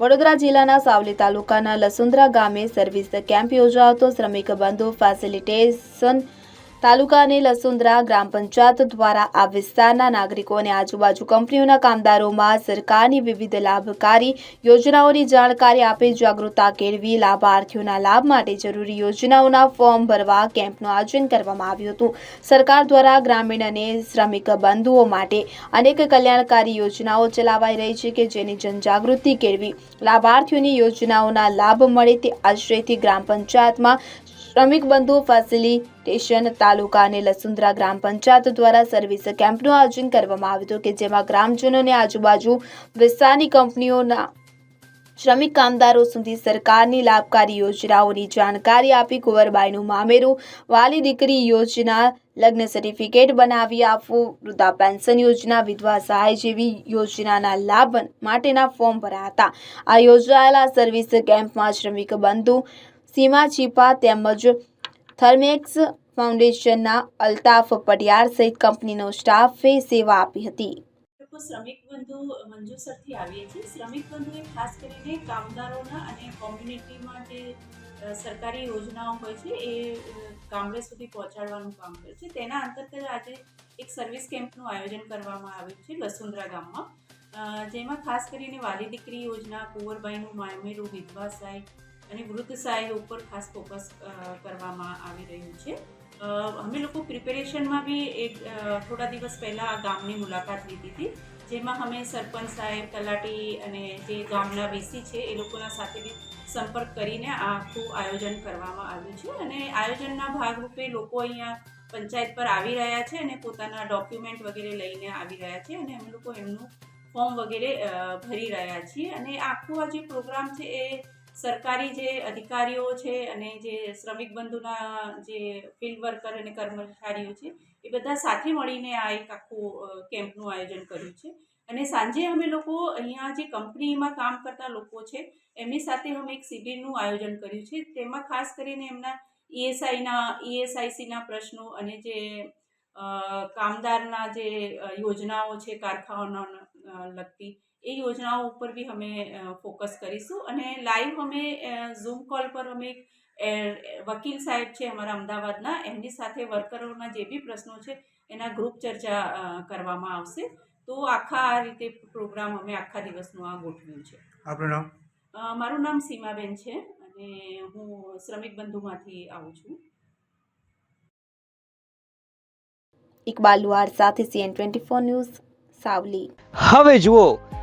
વડોદરા જિલ્લાના સાવલી તાલુકાના લસુંદ્રા ગામે સર્વિસ કેમ્પ યોજાતો શ્રમિક બંધુ ફેસિલિટેશન તાલુકા અને ગ્રામ પંચાયત દ્વારા આ વિસ્તારના નાગરિકો અને આજુબાજુ કંપનીઓના કામદારોમાં સરકારની વિવિધ લાભકારી યોજનાઓની જાણકારી આપી જાગૃતતા કેળવી લાભાર્થીઓના લાભ માટે જરૂરી યોજનાઓના ફોર્મ ભરવા કેમ્પનું આયોજન કરવામાં આવ્યું હતું. સરકાર દ્વારા ગ્રામીણ અને શ્રમિક બંધુઓ માટે અનેક કલ્યાણકારી યોજનાઓ ચલાવાઈ રહી છે કે જેની જનજાગૃતિ કેળવી લાભાર્થીઓની યોજનાઓના લાભ મળે તે આશ્રયથી ગ્રામ પંચાયતમાં શ્રમિક બંધુ ફેસિલિટેશન તાલુકા અને લસુંદ્રા ગ્રામ પંચાયત દ્વારા સર્વિસ કેમ્પનું આયોજન કરવામાં આવ્યું હતું કે જેમાં ગ્રામજનોને આજુબાજુ વિસ્તારની કંપનીઓના શ્રમિક કામદારો સુધી સરકારની લાભકારી યોજનાઓની જાણકારી આપી કુંવરબાઈનું મામેરું વાલી દીકરી યોજના લગ્ન સર્ટિફિકેટ બનાવી આપવું, વૃદ્ધા પેન્શન યોજના, વિધવા સહાય જેવી યોજનાના લાભ માટેના ફોર્મ ભર્યા હતા. આ યોજાયેલા સર્વિસ કેમ્પમાં શ્રમિક બંધુ સીમા ચીપા તેમજ થર્મેક્સ ફાઉન્ડેશનના અલ્તાફ પટિયાર સહિત કંપનીનો સ્ટાફે સેવા આપી હતી. શ્રમિક બંધુ મંજુસરથી આવીએ છીએ. શ્રમિક બંધુ ખાસ કરીને કામદારોના અને કોમ્યુનિટીમાં જે સરકારી યોજનાઓ હોય છે, એ ગામડે સુધી પહોંચાડવાનું કામ કરે છે. તેના અંતર્ગત આજે એક સર્વિસ કેમ્પનું આયોજન કરવામાં આવ્યું છે વસુંધરા ગામમાં. જેમાં ખાસ કરીને વાલી દીકરી યોજના, કુંવરબાઈનું, માયમેરું, વિધવા સહાય અને વૃદ્ધ સહાય ઉપર ખાસ ફોકસ કરવામાં આવી રહ્યું છે. અમે લોકો પ્રિપેરેશનમાં બી એક થોડા દિવસ પહેલાં ગામની મુલાકાત લીધી હતી, જેમાં અમે સરપંચ સાહેબ, તલાટી અને જે ગામના વીસી છે એ લોકોના સાથે બી સંપર્ક કરીને આખું આયોજન કરવામાં આવ્યું છે. અને આયોજનના ભાગરૂપે લોકો અહીંયા પંચાયત પર આવી રહ્યા છે અને પોતાના ડોક્યુમેન્ટ વગેરે લઈને આવી રહ્યા છે અને અમે લોકો એમનું ફોર્મ વગેરે ભરી રહ્યા છીએ. અને આખો આ જે પ્રોગ્રામ છે એ સરકારી જે અધિકારીઓ છે અને જે શ્રમિક બંધુના જે ફિલ્ડ વર્કર અને કર્મચારીઓ છે, એ બધા સાથે મળીને આ એક આખું કેમ્પનું આયોજન કર્યું છે. અને સાંજે અમે લોકો અહીંયા જે કંપનીમાં કામ કરતા લોકો છે, એમની સાથે અમે એક શિબિરનું આયોજન કર્યું છે. તેમાં ખાસ કરીને એમના ઈએસઆઈના, ઈએસઆઈસીના પ્રશ્નો અને જે કામદારના જે યોજનાઓ છે કારખાનાઓના યોજનાઓ ઉપર બી અમે ફોકસ કરીશું. અને લાઈવ અમે ઝૂમ કોલ પર અમે વકીલ સાહેબ છે અમારા અમદાવાદના એમની સાથે વર્કરોના જે બી પ્રશ્નો છે એના ગ્રુપ ચર્ચા કરવામાં આવશે. તો આખા આ રીતે પ્રોગ્રામ અમે આખા દિવસનું આ ગોઠવ્યું છે. આપણું નામ? મારું નામ સીમાબેન છે અને હું શ્રમિક બંધુમાંથી આવું છું. ઇકબાલ લુહાર સાથે CN twenty four news Savli. હવે જુઓ